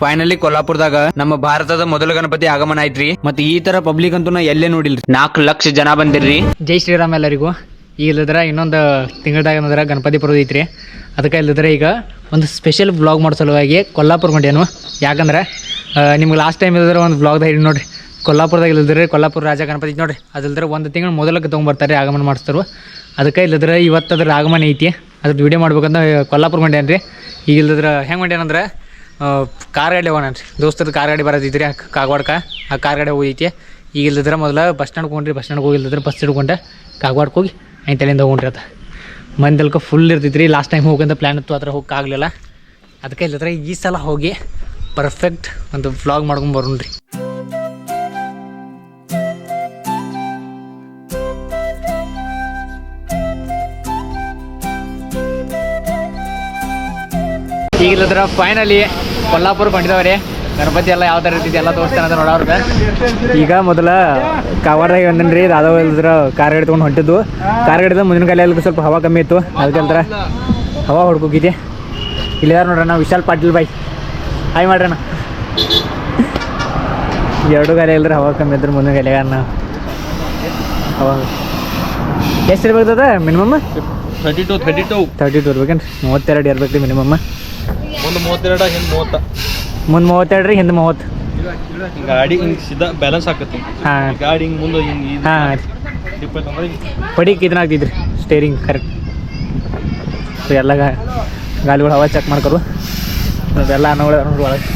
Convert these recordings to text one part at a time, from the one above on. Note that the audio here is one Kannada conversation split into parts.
ಫೈನಲಿ ಕೊಲ್ಲಾಪುರದಾಗ ನಮ್ಮ ಭಾರತದ ಮೊದಲ ಗಣಪತಿ ಆಗಮನ ಆಯ್ತ್ರಿ. ಮತ್ತೆ ಈ ತರ ಪಬ್ಲಿಕ್ ಅಂತೂ ನಾ ಎಲ್ಲೇ ನೋಡಿಲ್ರಿ. ನಾಲ್ಕು ಲಕ್ಷ ಜನ ಬಂದಿರ್ರಿ. ಜೈ ಶ್ರೀರಾಮ್ ಎಲ್ಲರಿಗೂ. ಈಗ ಇಲ್ಲದ್ರ ಇನ್ನೊಂದು ತಿಂಗಳದಾಗ ಏನಂದ್ರೆ ಗಣಪತಿ ಪರ್ವ ಐತ್ರಿ. ಅದಕ್ಕೆ ಇಲ್ಲದ್ರೆ ಈಗ ಒಂದು ಸ್ಪೆಷಲ್ ಬ್ಲಾಗ್ ಮಾಡೋ ಸಲುವಾಗಿ ಕೊಲ್ಲಾಪುರ ಮಂಡ್ಯನು. ಯಾಕಂದ್ರೆ ನಿಮ್ಗೆ ಲಾಸ್ಟ್ ಟೈಮ್ ಇಲ್ಲದ್ರೆ ಒಂದು ಬ್ಲಾಗ್ದಾಗ ಹೇಳಿ ನೋಡ್ರಿ. ಕೊಲ್ಲಾಪುರದಾಗ ಇಲ್ಲದ್ರೆ ಕೊಲ್ಲಾಪುರ ರಾಜ ಗಣಪತಿ ನೋಡ್ರಿ. ಅದಿಲ್ಲದ್ರೆ ಒಂದು ತಿಂಗಳು ಮೊದಲಕ್ಕೆ ತೊಗೊಂಬರ್ತಾರೆ ಆಗಮನ ಮಾಡಿಸ್ತಾರೆ. ಅದಕ್ಕೆ ಇಲ್ಲದ್ರೆ ಇವತ್ತು ಅದ್ರ ಆಗಮನ ಐತಿ. ಅದ್ರ ವಿಡಿಯೋ ಮಾಡ್ಬೇಕಂತ ಕೊಲ್ಲಾಪುರ ಮಂಡ್ಯನ್ರಿ. ರೀ ಈಗ ಇಲ್ಲದ್ರೆ ಹೆಂಗೆ ಹೊಂಟೇನಂದ್ರೆ ಕಾರ್ ಗಾಡಿ ಹೋಗೋಣ ದೋಸ್ತದ ಕಾರ್ ಗಾಡಿ ಬರೋದಿದ್ರಿ ಕಾಗವಾಡ್ಕ. ಆ ಕಾರ್ ಗಾಡಿ ಹೋಗೈತಿ. ಈಗ ಇಲ್ಲದ್ರೆ ಮೊದಲು ಬಸ್ ಸ್ಟ್ಯಾಂಡ್ಗೆ ಹೋಗ್ರಿ ಬಸ್ ಸ್ಟ್ಯಾಂಡ್ಗೆ ಹೋಗಿಲ್ಲದ್ರೆ ಬಸ್ ಹಿಡ್ಕೊಂಡೆ ಕಾಗವಾಡ್ಗೆ ಹೋಗಿ ಐನ್ ತಲೆಯಿಂದ ಹೋಗೋಣ ಅದ ಮಂದಲ್ಕ ಫುಲ್ ಇರ್ತಿದ್ರಿ ಲಾಸ್ಟ್ ಟೈಮ್ ಹೋಗಂತ ಪ್ಲ್ಯಾನ್ ಇತ್ತು, ಅದ್ರ ಹೋಗಕ್ಕಾಗಲಿಲ್ಲ ಅದಕ್ಕೆ ಇಲ್ಲದ್ರೆ ಈ ಸಲ ಹೋಗಿ ಪರ್ಫೆಕ್ಟ್ ಒಂದು ವ್ಲಾಗ್ ಮಾಡ್ಕೊಂಡು ಬರೋಣ ರೀ ಈಗ ಇಲ್ಲದ್ರ ಫೈನಲಿ ಕೊಲ್ಲಾಪುರ ಕೊಂಡಿದವ್ರಿ ಗಣಪತಿ ಎಲ್ಲ ಯಾವ ಥರ ಇರ್ತೈತಿ ಎಲ್ಲ ತೋರಿಸ್ತಾನೆ ಅಂತ ನೋಡೋರ್ಗ. ಈಗ ಮೊದಲ ಕಾವಾರ್ದಾಗ ಬಂದನ್ ರೀ ಇಲ್ದ್ರ ಕಾರ್ ಗಾಡಿ ತೊಗೊಂಡು ಹೊಂಟಿದ್ದು. ಕಾರ್ ಗಾಡಿದ ಮುಂದಿನ ಕಾಲ ಸ್ವಲ್ಪ ಹವಾ ಕಮ್ಮಿ ಇತ್ತು. ಅದಕ್ಕೆ ಅಂತರ ಹವಾ ಹೊಡ್ಕೋಗಿದ್ದೆ ಇಲ್ಲಿದಾರ ನೋಡ್ರಿ ನಾವು ವಿಶಾಲ್ ಪಾಟೀಲ್ ಬಾಯ್. ಹಾಯ್ ಮಾಡ್ರಣ್ಣ. ಎರಡು ಗಾಲಿ ಇಲ್ದ್ರ ಹವಾ ಕಮ್ಮಿ ಇದ್ರೆ ಮುಂದಿನ ಗಾಲಿಗಾರ ನಾವು ಹವಾ. ಎಷ್ಟು ಇರ್ಬೇಕದ minimum? Thirty two thirty two thirty two ಇರ್ಬೇಕೇನ್ರಿ. ಮೂವತ್ತೆರಡು ಇರ್ಬೇಕು ರೀ ಮಿನಿಮಮ್. ಒಂದು ಮೂವತ್ತೆರಡ ಹಿಂದೆ ಮೂವತ್ತ. ಮುಂದೆ ಮೂವತ್ತೆರಡು ರೀ ಹಿಂದೆ ಮೂವತ್ತು. ಗಾಡಿ ಹಿಂಗೆ ಸಿದ್ಧ ಬ್ಯಾಲೆನ್ಸ್ ಹಾಕತ್ತೆ ಹಾಂ. ಗಾಡಿ ಹಿಂಗೆ ಮುಂದೆ ಹಿಂಗೆ ಹಾಂ. ಡಿಪೆಂಡ್ ಅಂದ್ರೆ ಪಡಿಕ್ ಇದನ್ನ ಆಗ್ತಿದ್ರಿ ಸ್ಟೇರಿಂಗ್ ಕರೆಕ್ಟ್ ಎಲ್ಲ ಗಾಲಿಗಳು ಹವಾ ಚೆಕ್ ಮಾಡ್ಕೊರು. ಎಲ್ಲ ನೋಡ್ರಿ ಒಳಗೆ.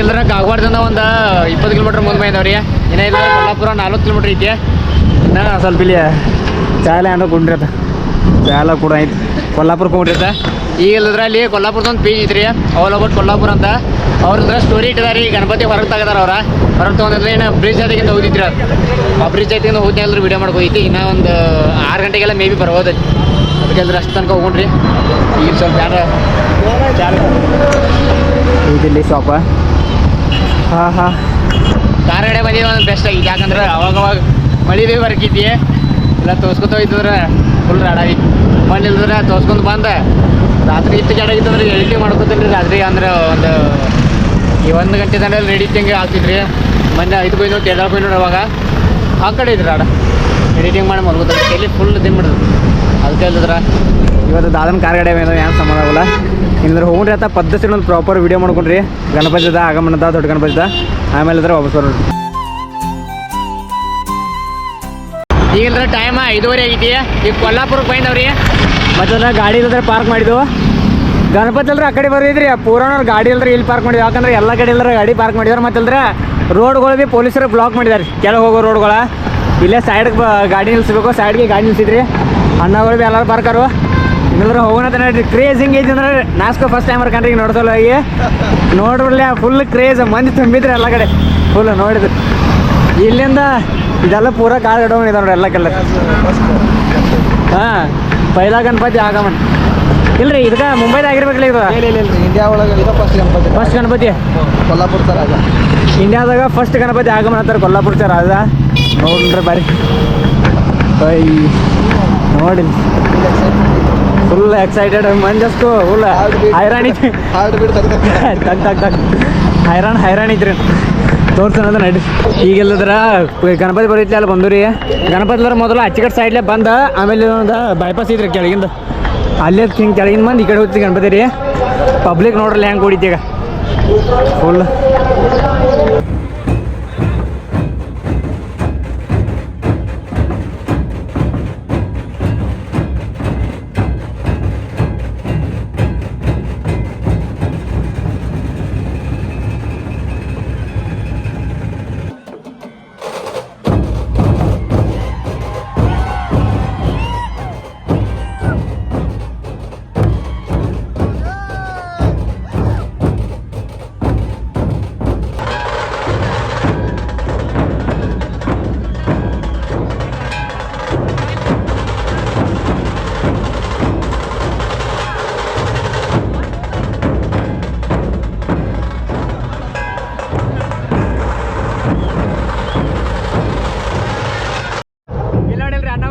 ಈಗ ಇಲ್ದ್ರ ಕಾಗವಾಡದಿಂದ ಒಂದು ಇಪ್ಪತ್ತು ಕಿಲೋಮೀಟ್ರ್ ಮುಂದೆ ಇದಾವ್ರಿ ಇನ್ನ ಇಲ್ಲ ಕೊಲ್ಲಾಪುರ ನಲ್ವತ್ತು ಕಿಲೋಮೀಟ್ರ್ ಐತಿ. ಇನ್ನ ಸ್ವಲ್ಪ ಇಲ್ಲಿ ಚಾಲ ಏನೋ ಕುಂಡ್ರಿ ಚಾಲ ಕೂಡ ಐತಿ. ಕೊಲ್ಲಾಪುರಕ್ಕೆ ಅದ ಈಗ ಇಲ್ಲದ್ರೆ ಅಲ್ಲಿ ಕೊಲ್ಲಾಪುರದ ಒಂದು ಪೇಜ್ ಐತ್ರಿ. ಆಲ್ ಒಬ್ಬಟ್ಟು ಕೊಲ್ಲಾಪುರ ಅಂತ. ಅವ್ರದ್ರ ಸ್ಟೋರಿ ಇಟ್ಟಿದಾರೆ. ಈ ಗಣಪತಿ ಹೊರಗೆ ತೆಗದಾರ ಅವ್ರ. ಹೊರಗೆ ತೊಗೊಂಡಿದ್ರೆ ಏನು ಬ್ರಿಡ್ಜ್ ಅದಕ್ಕಿಂತ ಹೋಗಿದ್ರಿ ಅದು ಆ ಬ್ರಿಡ್ಜ್ ಐತಿಂದ ಹೋಗಿ ಎಲ್ಲರೂ ವೀಡಿಯೋ ಮಾಡ್ಕೋಯ್ತಿ ಇನ್ನೂ ಒಂದು ಆರು ಗಂಟೆಗೆಲ್ಲ ಮೇ ಬಿ ಬರ್ಬೋದು. ಅದಕ್ಕೆ ಅಂದ್ರೆ ಅಷ್ಟು ತನಕ ಹೋಗ್ರಿ ಈಗ ಸ್ವಲ್ಪ ಯಾರ ಚಾಲ ಇದಿಲ್ಲಿ ಶಾಪ ಹಾಂ ಹಾಂ ಕಾರ್ ಗಾಡಿ ಬಂದಿದ್ದು ಒಂದು ಬೆಸ್ಟ್ ಆಗಿ ಯಾಕಂದ್ರೆ ಅವಾಗ ಅವಾಗ ಮಳಿ ಭೀ ಬರ್ಕಿದ್ದಿ ಇಲ್ಲ ತೋರ್ಸ್ಕೊತ ಹೋಯ್ತಂದ್ರೆ ಫುಲ್ ರಾಡಾಗಿ ಮಣ್ಣು ಇಲ್ದ್ರೆ ತೋರ್ಸ್ಕೊಂಡು ಬಂದ. ರಾತ್ರಿ ಇಷ್ಟು ಜಾಡಾಗಿತ್ತಂದ್ರೆ ಎಡಿಟಿಂಗ್ ಮಾಡ್ಕೊತೀನಿ ರೀ. ರಾತ್ರಿ ಅಂದ್ರೆ ಒಂದು ಈ ಒಂದು ಗಂಟೆ ತನಕ ರೆಡಿ ತಿಂಗೆ ಆಗ್ತಿದ್ರಿ ಮೊನ್ನೆ ಐದು ಬೈ ಎರಡು ಬೈ ನೋಡಿ ಅವಾಗ. ಆ ಕಡೆ ಇದ್ರಿ ರಾಡ. ಎಡಿಟಿಂಗ್ ಮಾಡಿ ಮಲ್ಕೋತಾರೆ ಎಲ್ಲಿ ಫುಲ್ ತಿನ್ಬಿಡ್ದು ಅದಕ್ಕೆ ಇಲ್ಲದ್ರ ಇವತ್ತು ದಾದನ ಕಾರ್ಗಡೆ ಏನೋ ಏನು ಸಂಬಂಧ ಆಗಲ್ಲ. ಇಲ್ಲದ್ರೆ ಹೋಗ್ರಿ ಆತ ಪದ್ಧತಿ ಒಂದು ಪ್ರಾಪರ್ ವಿಡಿಯೋ ಮಾಡ್ಕೊಂಡ್ರಿ. ಗಣಪತಿದ ಆಗಮನದ ದೊಡ್ಡ ಗಣಪತಿದ. ಆಮೇಲೆ ಅದ್ರ ವಾಪಸ್ ಬರೋಣ. ಈಗ ಟೈಮ್ ಐದುವರೆ ಆಗೈತಿ ಈಗ ಕೊಲ್ಲಾಪುರ ಬಂದವ್ರಿ. ಮತ್ತೆ ಗಾಡಿ ಇಲ್ಲದ್ರೆ ಪಾರ್ಕ್ ಮಾಡಿದ್ವು ಗಣಪತಿ ಅಲ್ರಿ ಆ ಕಡೆ ಬರೀದ್ರಿ ಪೂರಾನವ್ರು ಗಾಡಿ ಇಲ್ದ್ರೆ ಇಲ್ಲಿ ಪಾರ್ಕ್ ಮಾಡಿದ್ವಿ. ಯಾಕಂದ್ರೆ ಎಲ್ಲ ಕಡೆ ಇಲ್ಲರ ಗಾಡಿ ಪಾರ್ಕ್ ಮಾಡಿದಾರೆ. ಮತ್ತೆ ಇಲ್ದ್ರೆ ರೋಡ್ಗಳು ಭೀ ಪೊಲೀಸರು ಬ್ಲಾಕ್ ಮಾಡಿದಾರೆ ಕೆಳಗೆ ಹೋಗೋ ರೋಡ್ಗಳ ಇಲ್ಲೇ ಸೈಡ್ಗೆ ಗಾಡಿ ನಿಲ್ಸ್ಬೇಕು. ಸೈಡ್ಗೆ ಗಾಡಿ ನಿಲ್ಸಿದ್ರಿ. ಅಣ್ಣಗಳು ಭೀ ಎಲ್ಲರೂ ಪಾರ್ಕರು ಇಲ್ಲದ್ರೆ ಹೋಗೋಣ ನೋಡ್ರಿ. ಕ್ರೇಜ್ ಹಿಂಗೆ ಐತಿ ಅಂದ್ರೆ ನಾಸ್ಕೋ ಫಸ್ಟ್ ಟೈಮ್ ಕಂಡ್ರಿ ಈಗ ನೋಡ್ಸಲ್ಲ ಹೋಗಿ. ನೋಡ್ರಲ್ಲ ಫುಲ್ ಕ್ರೇಜ್ ಮಂದಿ ತುಂಬಿದ್ರೆ ಎಲ್ಲ ಕಡೆ. ಫುಲ್ ನೋಡಿದ್ರು. ಇಲ್ಲಿಂದ ಇದೆಲ್ಲ ಪೂರ ಕಾರ್ ಇಡೋಣ ಇದೆ ನೋಡಿ ಎಲ್ಲ ಕೆಲ್ಲ ಹಾಂ ಪೈಲಾ ಗಣಪತಿ ಆಗಮನ್. ಇಲ್ರಿ ಇದಕ್ಕೆ ಮುಂಬೈದಾಗಿರ್ಬೇಕಲ್ಲ ಇದು? ಇಲ್ಲ ಇಲ್ಲ ಇಲ್ಲ ಇಂಡಿಯಾ ಒಳಗೆ ಇದು first Ganapati. First Ganapati. Kolhapur sir ಇಂಡಿಯಾದಾಗ ಫಸ್ಟ್ ಗಣಪತಿ ಆಗಮನ ಅಂತಾರೆ ಕೊಲ್ಲಾಪುರ ಸರ್ ಅದ. ನೋಡ್ರಿ ಬರ್ರಿ. ನೋಡಿ ಫುಲ್ ಎಕ್ಸೈಟೆಡ್ ಮಂಜಸ್ಕು ಫುಲ್ ಹೈರಾಣ ತಗ್ ತಗ್ ತಗ್ ಹೈರಾಣ ಹೈರಾಣ ಇದ್ರಿ. ತೋರ್ಸೋಣ ನಡಿ. ಈಗೆಲ್ಲದ್ರ ಗಣಪತಿ ಬರೀತಿ ಅಲ್ಲಿ ಬಂದು ರೀ ಗಣಪತಿ ಮೊದಲು ಅಚ್ಚಕಟ್ ಸೈಡ್ಲೆ ಬಂದ ಆಮೇಲೆ ಒಂದು ಬೈಪಾಸ್ ಇದ್ರಿ ಕೆಳಗಿಂದ. ಅಲ್ಲೇ ಹಿಂಗೆ ಕೆಳಗಿಂದ ಬಂದು ಈ ಕಡೆ ಹೋಗ್ತೀವಿ ಗಣಪತಿ ರೀ. ಪಬ್ಲಿಕ್ ನೋಡ್ರಲ್ಲ ಹೆಂಗೆ ಕೂಡಿದ್ದೀಗ ಈಗ. ಫುಲ್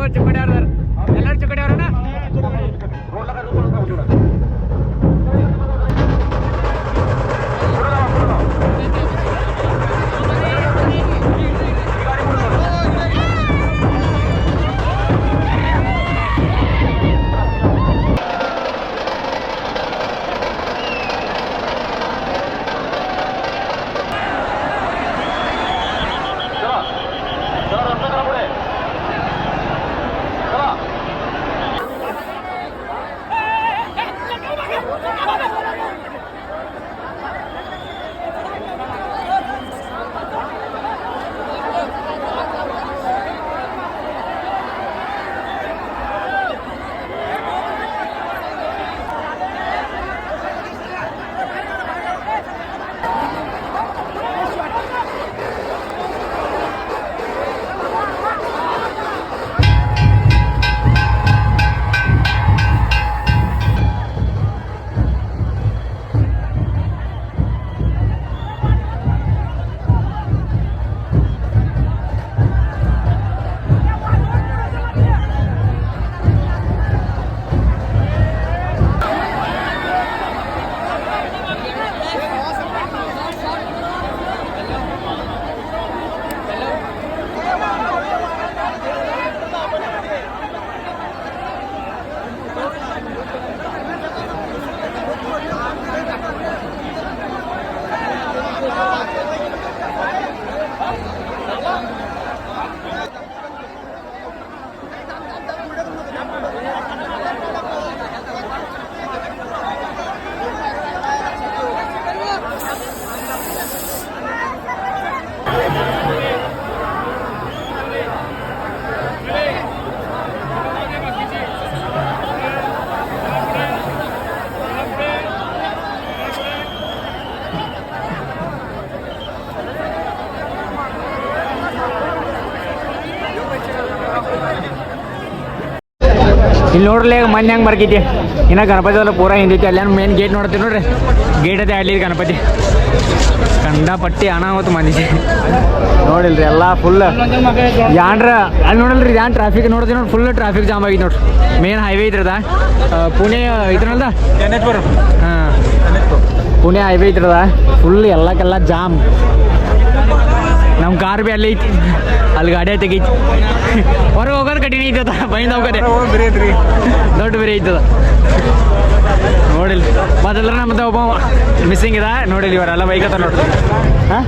மாவட்ட விடாதர் ಇಲ್ಲಿ ನೋಡ್ರಿ ಮಂದಿ ಹೆಂಗೆ ಬರ್ಕೈತಿ ಇನ್ನ ಗಣಪತಿ ಎಲ್ಲ ಪೂರ ಹಿಂದೈತಿ ಅಲ್ಲಿ ಮೇನ್ ಗೇಟ್ ನೋಡ್ತೀವಿ ನೋಡ್ರಿ? ಗೇಟ್ ಅದೇ ಅಲ್ಲಿ ಗಣಪತಿ. ಕಂಡಪಟ್ಟಿ ಅನಾಹುತ ಮಂದಿ ನೋಡಿಲ್ರಿ ಎಲ್ಲ ಫುಲ್ ಯಾಂಡ್ರ ಅಲ್ಲಿ ನೋಡಲ್ರಿ ಯಾನ್ ಟ್ರಾಫಿಕ್ ನೋಡ್ತೀವಿ ನೋಡಿ ಫುಲ್ ಟ್ರಾಫಿಕ್ ಜಾಮ್ ಆಗಿತ್ತು ನೋಡ್ರಿ. ಮೇನ್ ಹೈವೇ ಇದ್ರದ? ಪುಣೆ ಇದ್ರಲ್ದ? ಹಾಂ. ಪುಣೆ ಹೈವೇ ಇದ್ರದ? ಫುಲ್ ಎಲ್ಲಕ್ಕೆಲ್ಲ ಜಾಮ್ ನಮ್ಮ ಕಾರ್ ಬಿ ಅಲ್ಲಿ ಐತಿ ಅಲ್ಲಿ ಗಾಡಿ ತೆಗೈತಿ ಹೊರಗೆ ಹೋಗೋದು ಕಠಿಣ ಐತದ ಬೈಂದ ಹೋಗೋದೆ ದೊಡ್ಡ ಬೇರೆ ಐತದ ನೋಡಿಲ್ಲ ಮೊದಲ ನಮ್ದು ಒಬ್ಬ ಮಿಸ್ಸಿಂಗ್ ಇದ ನೋಡಿಲ್ಲ ಇವರೆಲ್ಲ ಬೈಕ್ ಅದ ನೋಡ್ರಿ ಹಾಂ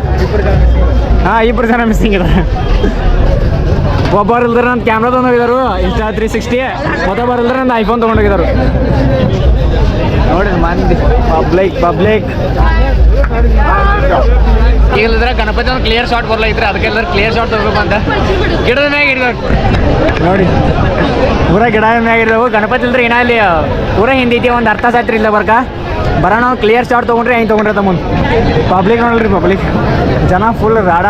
ಹಾಂ ಇಬ್ಬರು ಜನ ಮಿಸ್ಸಿಂಗ್ ಇದ ಒಬ್ಬರು ಇಲ್ದ್ರೆ ನನ್ನ ಕ್ಯಾಮ್ರಾ ತೊಗೊಂಡೋಗಿದಾರು ಇನ್ಸ್ಟಾ ತ್ರೀ ಸಿಕ್ಸ್ಟಿ ಮತ್ತೊಬ್ಬರು ಇಲ್ದ್ರೆ ನನ್ನ ಐಫೋನ್ ತೊಗೊಂಡೋಗಿದಾರು ನೋಡಿ ಮಂದಿ ಪಬ್ಲಿಕ್ ಪಬ್ಲಿಕ್ ಈಗಲಿದ್ರೆ ಗಣಪತಿ ಒಂದು ಕ್ಲಿಯರ್ ಶಾಟ್ ಬರ್ಲೈತ್ರಿ ಅದಕ್ಕೆ ಎಲ್ಲರೂ ಕ್ಲಿಯರ್ ಶಾಟ್ ತಗೋಬೇಕು ಅಂತ. ಗಿಡದ ಮ್ಯಾಗ ಇಡ್ಬೇಕು. ನೋಡಿ, ಪೂರ ಗಿಡ ಮ್ಯಾಗ ಗಣಪತಿ ಇಲ್ದ್ರೆ ಏನ ಇಲ್ಲಿ, ಪೂರ ಹಿಂದೈತಿ ಒಂದು ಅರ್ಥ ಸಾತ್ರಿ ಇಲ್ಲ ಬರ್ಕ. ಬರೋಣ ಒಂದು ಕ್ಲಿಯರ್ ಶಾಟ್ ತೊಗೊಂಡ್ರೆ ಹೆಂಗೆ ತೊಗೊಂಡ್ರೆ ತಮ್ಮ ಪಬ್ಲಿಕ್ ನೋಡ್ರಿ ಪಬ್ಲಿಕ್ ಜನ ಫುಲ್ ರಾಡ